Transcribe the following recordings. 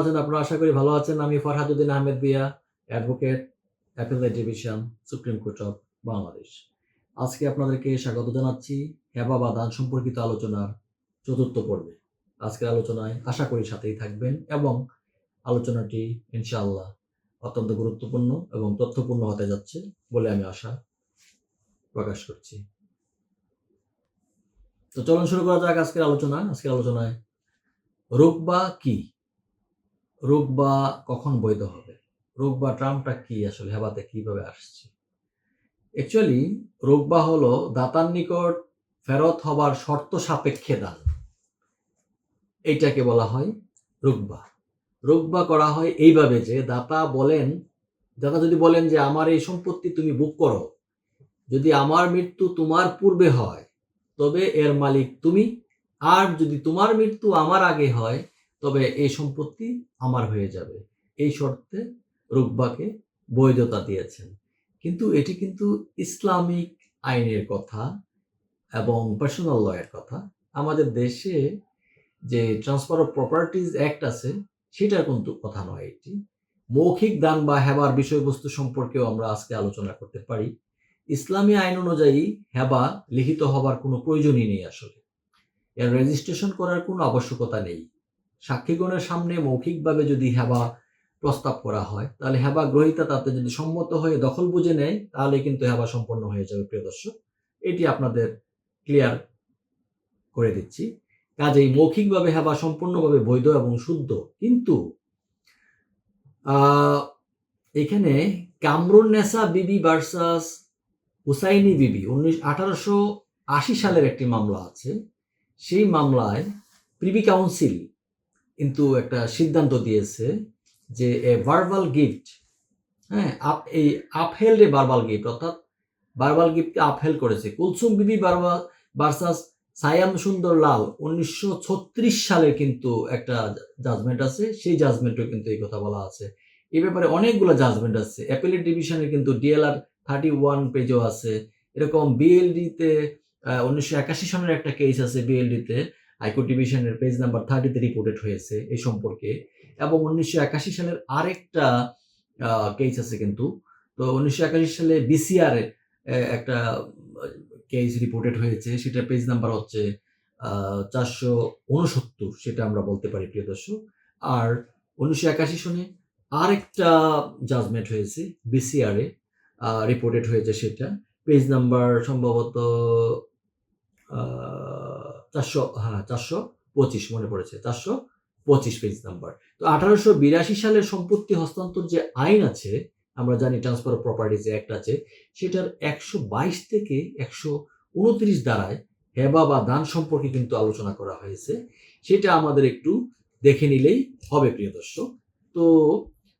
আছেন? আপনারা আশা করি ভালো আছেন। আমি Farhaduddin Ahmed Biya, advocate appellate division, supreme court of Bangladesh. আজকে আপনাদেরকে স্বাগত জানাচ্ছি হেবা বা দান সম্পর্কিত আলোচনার চতুর্থ পর্বে। আজকের আলোচনায় আশা করি সাথেই থাকবেন এবং আলোচনাটি ইনশাআল্লাহ অত্যন্ত গুরুত্বপূর্ণ এবং তথ্যপূর্ণ হতে যাচ্ছে বলে আমি আশা প্রকাশ করছি। তো চলুন শুরু করা যাক আজকের আলোচনা। আজকের আলোচনায় রোগবা কি? রোগবা কখন বৈধ হবে? রোগবা ট্রামটা কি আসলে? হেবাতে কীভাবে আসছে? অ্যাকচুয়ালি রোগবা হলো দাতার নিকট ফেরত হবার শর্ত সাপেক্ষে দান। এইটাকে বলা হয় রোগবা রোগবা করা হয় এইভাবে যে দাতা বলেন, দাতা যদি বলেন যে, আমার এই সম্পত্তি তুমি বুক করো। যদি আমার মৃত্যু তোমার পূর্বে হয়, তবে এর মালিক তুমি। আর যদি তোমার মৃত্যু আমার আগে হয় তবে এই সম্পত্তি আমার হয়ে যাবে। এই শর্তে রুকবাকে বৈধতা দিয়েছেন। কিন্তু এটি কিন্তু ইসলামিক আইনের কথা এবং পার্সোনাল লয়ের কথা। আমাদের দেশে যে ট্রান্সফার অফ প্রপার্টিজ অ্যাক্ট আছে, সেটার কিন্তু কথা নয় এটি। মৌখিক দান বা হেবার বিষয়বস্তু সম্পর্কেও আমরা আজকে আলোচনা করতে পারি। ইসলামী আইন অনুযায়ী হেবা লিখিত হবার কোনো প্রয়োজনই নেই আসলে। এর রেজিস্ট্রেশন করার কোনো আবশ্যকতা নেই। সাক্ষীগণের সামনে মৌখিকভাবে যদি হেবা প্রস্তাব করা হয়, তাহলে হেবা গ্রহিতা তাতে যদি সম্মত হয়ে দখল বুঝে নেয়, তাহলে কিন্তু হেবা সম্পন্ন হয়ে যাবে, প্রিয় দর্শক। এটি আপনাদের ক্লিয়ার করে দিচ্ছি। কাজেই মৌখিকভাবে হেবা সম্পূর্ণভাবে বৈধ এবং শুদ্ধ। কিন্তু এখানে কামরুন নেসা বিবি ভার্সাস হুসাইনি বিবি, উনিশ, আঠারোশো আশি সালের একটি মামলা আছে। সেই মামলায় প্রিভি কাউন্সিল কিন্তু একটা সিদ্ধান্ত দিয়েছে যে এ ভার্বাল গিফট হ্যাঁ আপ, এই আপহেল এ ভার্বাল গিফট অর্থাৎ ভার্বাল গিফটকে আপহেল করেছে। কুলসুম বিবি বারবা ভার্সাস সায়াম সুন্দর লাল, উনিশশো ছত্রিশ সালের কিন্তু একটা জাজমেন্ট আছে, সেই জাজমেন্টও কিন্তু এই কথা বলা আছে। এ ব্যাপারে অনেকগুলো জাজমেন্ট আছে। অ্যাপেলেট ডিভিশনে কিন্তু ডিএলআর থার্টি ওয়ান পেজও আছে। এরকম বিএলডিতে উনিশশো একাশি সনের একটা কেস আছে বিএলডিতে হাইকোর্ট ডিভিশনের পেজ নাম্বার থার্টিতে রিপোর্টেড হয়েছে এই সম্পর্কে। এবং উনিশশো একাশি সালের আরেকটা কেস আছে কিন্তু। তো উনিশশো একাশি সালে বিসিআর একটা কেস রিপোর্টেড হয়েছে। সেটা পেজ নাম্বার হচ্ছে চারশো উনসত্তর, সেটা আমরা বলতে পারি, প্রিয় দর্শক। আর উনিশশো একাশি সনে আরেকটা জাজমেন্ট হয়েছে বিসিআরে রিপোর্টেড হয়েছে সেটা। পেজ নাম্বার সম্ভবত চারশো হ্যাঁ চারশো পঁচিশ মনে পড়েছে, চারশো পঁচিশ পেজ নাম্বার তো আঠারোশো বিরাশি সালের সম্পত্তি হস্তান্তর যে আইন আছে, আমরা জানি ট্রান্সফার অফ প্রপার্টিজ অ্যাক্ট আছে, সেটার একশো বাইশ থেকে একশো উনত্রিশ দ্বারায় হেবা বা দান সম্পর্কে কিন্তু আলোচনা করা হয়েছে। সেটা আমাদের একটু দেখে নিলেই হবে, প্রিয় দর্শক। তো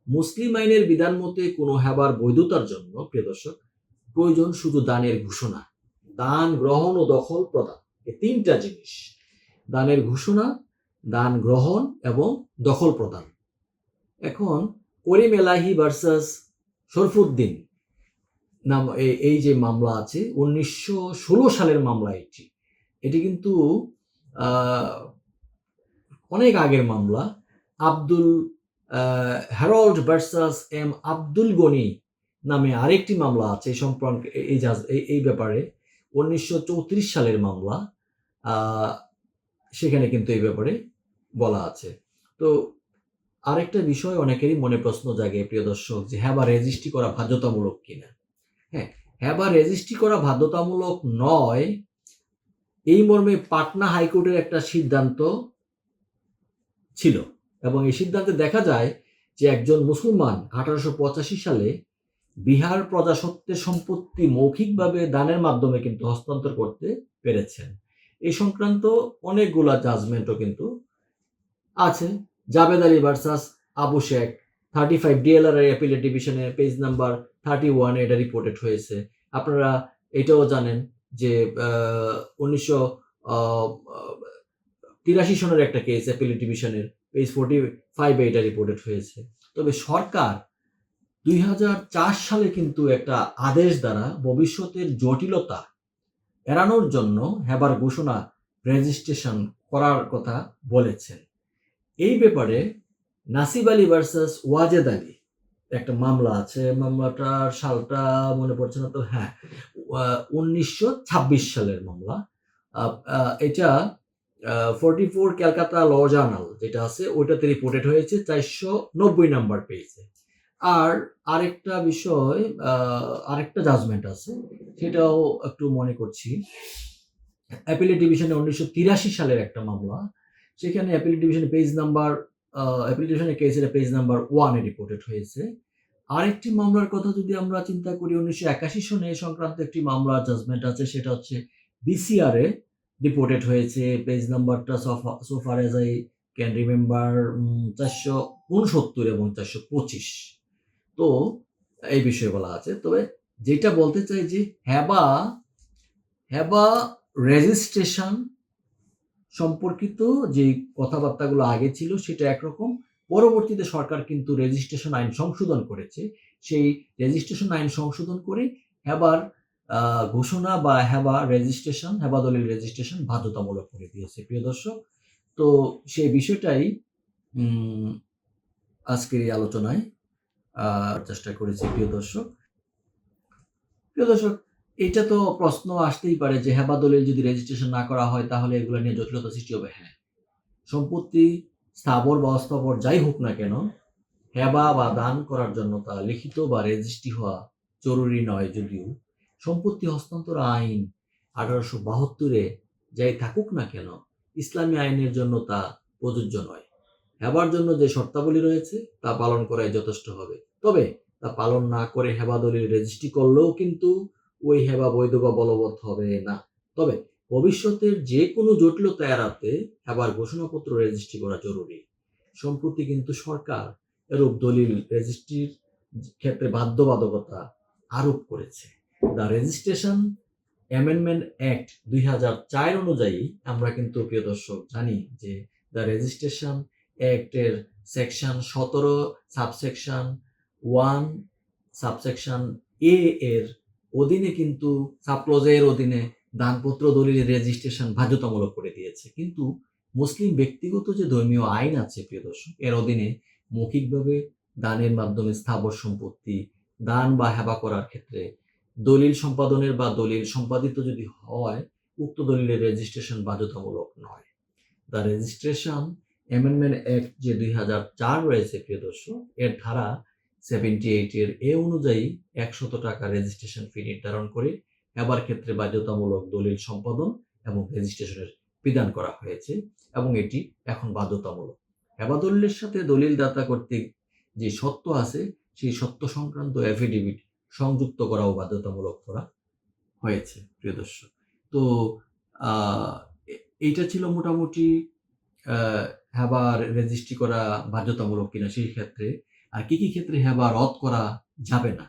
মুসলিম আইনের বিধান মতে কোনো হেবার বৈধতার জন্য, প্রিয় দর্শক, প্রয়োজন শুধু দানের ঘোষণা, দান, গ্রহণ ও দখল প্রদান। এই তিনটা জিনিস। দানের ঘোষণা, দান গ্রহণ এবং দখল প্রদান। এখন করিম এলাহি ভার্সাস শরফুদ্দিন নাম এই যে মামলা আছে, উনিশশো ষোলো সালের মামলা এটি। এটি কিন্তু অনেক আগের মামলা। Abdul Harold versus M Abdul Gani নামে আরেকটি মামলা আছে সম্পর্কে এই- এই ব্যাপারে। উনিশশো চৌত্রিশ সালের মামলা সেখানে কিন্তু এই ব্যাপারে বলা আছে। তো আরেকটা বিষয় অনেকেরই মনে প্রশ্ন জাগে, প্রিয় দর্শক, যে হ্যাঁ বা রেজিস্ট্রি করা বাধ্যতামূলক কিনা? হ্যাঁ হ্যাঁ বা রেজিস্ট্রি করা বাধ্যতামূলক নয়, এই মর্মে পাটনা হাইকোর্টের একটা সিদ্ধান্ত ছিল। এবং এই সিদ্ধান্তে দেখা যায় যে একজন মুসলমান আঠারোশো পঁচাশি সালে বিহার প্রজাসত্বের সম্পত্তি মৌখিকভাবে দানের মাধ্যমে কিন্তু হস্তান্তর করতে পেরেছেন। এই সংক্রান্ত অনেকগুলা জাজমেন্টও কিন্তু আছে। Jabed Ali versus Abu Sheikh thirty five DLR appellate ডিভিশনে পেজ নাম্বার থার্টি ওয়ানে এটা রিপোর্টেড হয়েছে। আপনারা এটাও জানেন যে উনিশশো তিরাশি সনের একটা কেস অ্যাপিলেট ডিভিশনের পেজ ফোর্টি ফাইভে এটা রিপোর্টেড হয়েছে। তবে সরকার দুই হাজার চার সালে কিন্তু একটা আদেশ দ্বারা ভবিষ্যতের জটিলতা এড়ানোর জন্য হেবার ঘোষণা রেজিস্ট্রেশন করার কথা বলেছেন। এই ব্যাপারে নাসিব আলী ভার্সাস ওয়াজেদ আলী, একটা মামলা আছে, মামলাটার সালটা মনে পড়ছে না তো হ্যাঁ উনিশশো ছাব্বিশ সালের মামলা। এটা forty four Calcutta law journal যেটা আছে, ওইটাতে রিপোর্টেড হয়েছে, চারশো নব্বই নাম্বার পেয়েছে আর আরেকটা বিষয় আরেকটা জাজমেন্ট আছে, সেটাও একটু মনে করছি। অ্যাপিলেট ডিভিশনে উনিশশো তিরাশি সালের একটা মামলা, সেখানে অ্যাপিলেট ডিভিশনে পেজ নাম্বার অ্যাপিলেট ডিভিশনের কেসের পেজ নাম্বার ওয়ানে রিপোর্টেড হয়েছে। আরেকটি মামলার কথা যদি আমরা চিন্তা করি, উনিশশো একাশি সনে সংক্রান্ত একটি মামলা জাজমেন্ট আছে, সেটা হচ্ছে বিসিআর রিপোর্টেড হয়েছে। পেজ নাম্বারটা সোফার এজ আই ক্যান রিমেম্বার চারশো উনসত্তর এবং চারশো পঁচিশ। তো এই বিষয়ে বলা আছে। তবে যেটা বলতে চাই যে হ্যাবা হ্যাবা রেজিস্ট্রেশন সম্পর্কিত যে কথাবার্তাগুলো আগে ছিল সেটা একরকম। পরবর্তীতে সরকার কিন্তু রেজিস্ট্রেশন আইন সংশোধন করেছে। সেই রেজিস্ট্রেশন আইন সংশোধন করে হ্যাবার ঘোষণা বা হ্যাবা রেজিস্ট্রেশন হেবা দলিল রেজিস্ট্রেশন বাধ্যতামূলক করে দিয়েছে। প্রিয় দর্শক, তো সেই বিষয়টাই আজকের এই আলোচনায় চেষ্টা করেছি, প্রিয় দর্শক। প্রিয় দর্শক, এটা তো প্রশ্ন আসতেই পারে যে হেবা দলিল যদি রেজিস্ট্রেশন না করা হয়, তাহলে এগুলো নিয়ে জটিলতা সৃষ্টি হবে। হ্যাঁ সম্পত্তি, স্থাবর বা অস্থাবর যাই হোক না কেন, হেবা বা দান করার জন্য তা লিখিত বা রেজিস্ট্রি হওয়া জরুরি নয় যদিও। সম্পত্তি হস্তান্তর আইন আঠারোশো বাহাত্তরে যাই থাকুক না কেন, ইসলামী আইনের জন্য তা প্রযোজ্য নয়। হেবার জন্য যে শর্তাবলী রয়েছে, তা পালন করাই যথেষ্ট হবে। তবে তা পালন না করে হেবা দলিল রেজিস্ট্রি করলেও কিন্তু ওই হেবা বৈধ বা বলবৎ হবে না। তবে ভবিষ্যতের যে কোনো জটিলতা এড়াতে হেবার ঘোষণাপত্র রেজিস্ট্রি করা জরুরি। সম্প্রতি কিন্তু সরকার এরূপ দলিল রেজিস্ট্রির ক্ষেত্রে বাধ্যবাধকতা আরোপ করেছে। দ্য রেজিস্ট্রেশন অ্যামেন্ডমেন্ট অ্যাক্ট দুই হাজার চার অনুযায়ী আমরা কিন্তু প্রিয় দর্শক জানি যে দ্য রেজিস্ট্রেশন অ্যাক্টের সেকশন সতেরো সাবসেকশন ওয়ান সাবসেকশন এ এর অধীনে কিন্তু সাবক্লজের অধীনে দানপত্র দলিলের রেজিস্ট্রেশন বাধ্যতামূলক করে দিয়েছে। কিন্তু মুসলিম ব্যক্তিগত যে ধর্মীয় আইন আছে, প্রিয় দর্শক, এর অধীনে মৌখিকভাবে দানের মাধ্যমে স্থাবর সম্পত্তি, দান বা হেবা করার ক্ষেত্রে দলিল সম্পাদনের বা দলিল সম্পাদিত যদি হয়, উক্ত দলিলের রেজিস্ট্রেশন বাধ্যতামূলক নয়। দ্য রেজিস্ট্রেশন অ্যামেন্ডমেন্ট অ্যাক্ট যে দুই হাজার চার রয়েছে, প্রিয় দর্শক, এর ধারা সেভেন্টি এইট এর এ অনুযায়ী একশত টাকা রেজিস্ট্রেশন ফি নির্ধারণ করে এবার ক্ষেত্রে বাধ্যতামূলক দলিল সম্পাদন এবং রেজিস্ট্রেশনের বিধান করা হয়েছে এবং এটি এখন বাধ্যতামূলক। হেবা দলিলের সাথে দলিল দাতা কর্তৃক যে সত্য আছে, সেই সত্য সংক্রান্ত অ্যাফিডেভিট সংযুক্ত করাও বাধ্যতামূলক করা হয়েছে, প্রিয় দর্শক। তো এইটা ছিল মোটামুটি আহ, হেবার রেজিস্ট্রি করা বাধ্যতামূলক কিনা সেই ক্ষেত্রে আর কি কি ক্ষেত্রে হেবা রদ করা যাবে না?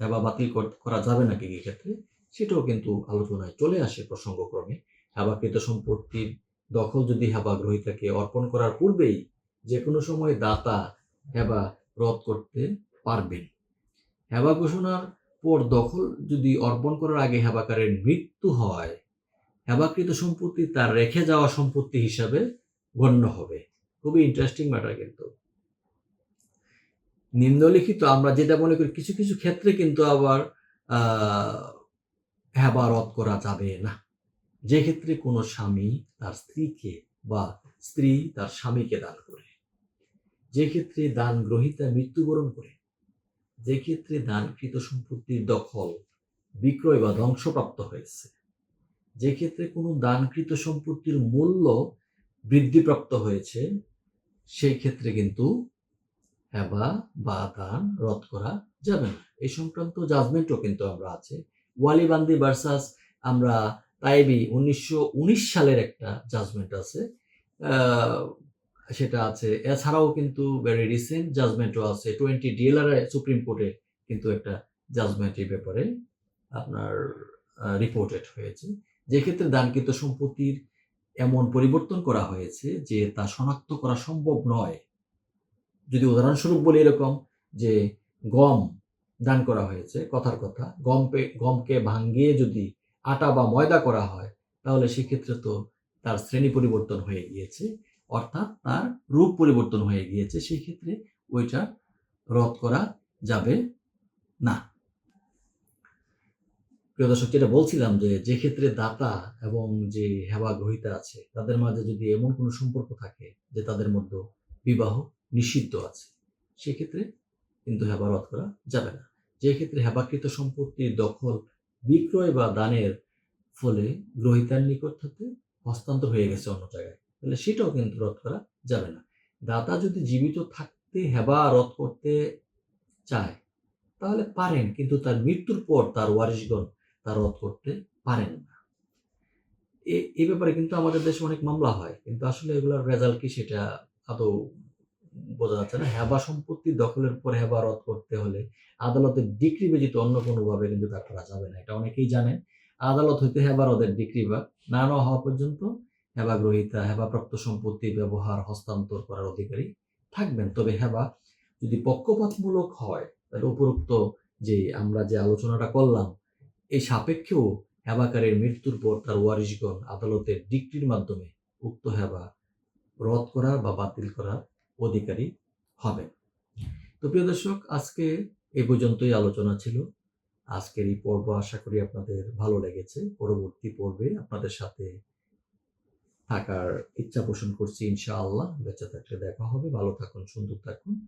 হেবা বাতিল করা যাবে না কি কি ক্ষেত্রে? সেটাও কিন্তু আলোচনায় চলে আসে প্রসঙ্গক্রমে। হেবাকৃত সম্পত্তির দখল যদি হেবা গ্রহীতাকে অর্পণ করার পূর্বেই যে কোনো সময় দাতা হেবা রদ করতে পারবেন। হেবা ঘোষণার পর দখল যদি অর্পণ করার আগে হেবাকারের মৃত্যু হয় হেবাকৃত সম্পত্তি তার রেখে যাওয়া সম্পত্তি হিসাবে গণ্য হবে। খুবই ইন্টারেস্টিং ম্যাটার কিন্তু। নিম্নলিখিত আমরা যেটা মনে করি, কিছু কিছু ক্ষেত্রে কিন্তু আবার হেবা রদ করা যাবে না। যে ক্ষেত্রে কোনো স্বামী তার স্ত্রীকে বা স্ত্রী তার স্বামীকে দান করে। যে ক্ষেত্রে দান গ্রহীতা মৃত্যুবরণ করে। যে ক্ষেত্রে দানকৃত সম্পত্তির দখল, বিক্রয় বা ধ্বংসপ্রাপ্ত হয়েছে। যে ক্ষেত্রে কোনো দানকৃত সম্পত্তির মূল্য বৃদ্ধিপ্রাপ্ত হয়েছে, সেই ক্ষেত্রে কিন্তু হেবা বা দান রদ করা যাবে না। এই সংক্রান্ত জাজমেন্টও কিন্তু আমরা আছে। ওয়ালিবান্দি ভার্সাস আমরা তাইবি উনিশশো উনিশ সালের একটা জাজমেন্ট আছে। সেটা আছে। এছাড়াও কিন্তু ভেরি রিসেন্ট জাজমেন্টও আছে। টোয়েন্টি ডিএলআর সুপ্রিম কোর্টে কিন্তু একটা জাজমেন্ট এই ব্যাপারে আপনার রিপোর্টেড হয়েছে। যে ক্ষেত্রে দানকৃত সম্পত্তির এমন পরিবর্তন করা হয়েছে যে তা শনাক্ত করা সম্ভব নয়। যদি উদাহরণস্বরূপ বলি এরকম যে গম দান করা হয়েছে, কথার কথা। গম পে- গমকে ভাঙ্গিয়ে যদি আটা বা ময়দা করা হয়, তাহলে সেক্ষেত্রে তো তার শ্রেণি পরিবর্তন হয়ে গিয়েছে, অর্থাৎ তার রূপ পরিবর্তন হয়ে গিয়েছে সেই ক্ষেত্রে ওইটা রদ করা যাবে না। প্রিয় দর্শক, যেটা বলছিলাম যে যে ক্ষেত্রে দাতা এবং যে হেবা গ্রহিতা আছে, তাদের মাঝে যদি এমন কোনো সম্পর্ক থাকে যে তাদের মধ্যে বিবাহ নিষিদ্ধ আছে, সেক্ষেত্রে কিন্তু হেবা রদ করা যাবে না। যে ক্ষেত্রে হেবাকৃত সম্পত্তির দখল, বিক্রয় বা দানের ফলে গ্রহিতার নিকট হতে হস্তান্তর হয়ে গেছে অন্য জায়গায়, তাহলে সেটাও কিন্তু রদ করা যাবে না। দাতা যদি জীবিত থাকতে হেবা রদ করতে চায়, তাহলে পারেন, কিন্তু তার মৃত্যুর পর তার ওয়ারিশগণ তা রদ করতে পারেন না। এই ব্যাপারে কিন্তু আমাদের দেশে অনেক মামলা হয়, কিন্তু আসলে এগুলোর রেজাল্ট কি সেটা আদৌ বোঝা যাচ্ছে না। হেবা সম্পত্তি দখলের পর হেবা রদ করতে হলে আদালতের ডিগ্রি ব্যতীত অন্য কোনোভাবে কিন্তু তা করা যাবে না। এটা অনেকেই জানেন, আদালত হইতে হেবা রদের ডিগ্রি বা না নেওয়া হওয়া পর্যন্ত হেবা গ্রহিতা হেবাপ্রাপ্ত সম্পত্তি ব্যবহার হস্তান্তর করার অধিকারী থাকবেন। তবে হেবা যদি পক্ষপাতমূলক হয়, তাহলে উপরোক্ত যে আমরা যে আলোচনাটা করলাম এই সাপেক্ষেও হেবাকারের মৃত্যুর পর তার ওয়ারিশগণ আদালতের ডিক্রির মাধ্যমে উক্ত হেবা রদ করা বা বাতিল করার অধিকারী হবে তো প্রিয় দর্শক, আজকে এ পর্যন্তই আলোচনা ছিল। আজকের এই পর্ব আশা করি আপনাদের ভালো লেগেছে। পরবর্তী পর্বে আপনাদের সাথে থাকার ইচ্ছা পোষণ করছি ইনশাআল্লাহ। বেঁচে থাকলে দেখা হবে। ভালো থাকুন, সুন্দর থাকুন।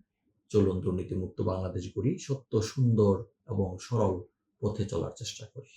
চলুন দুর্নীতিমুক্ত বাংলাদেশ গড়ি। সত্য, সুন্দর এবং সরল পথে চলার চেষ্টা করি।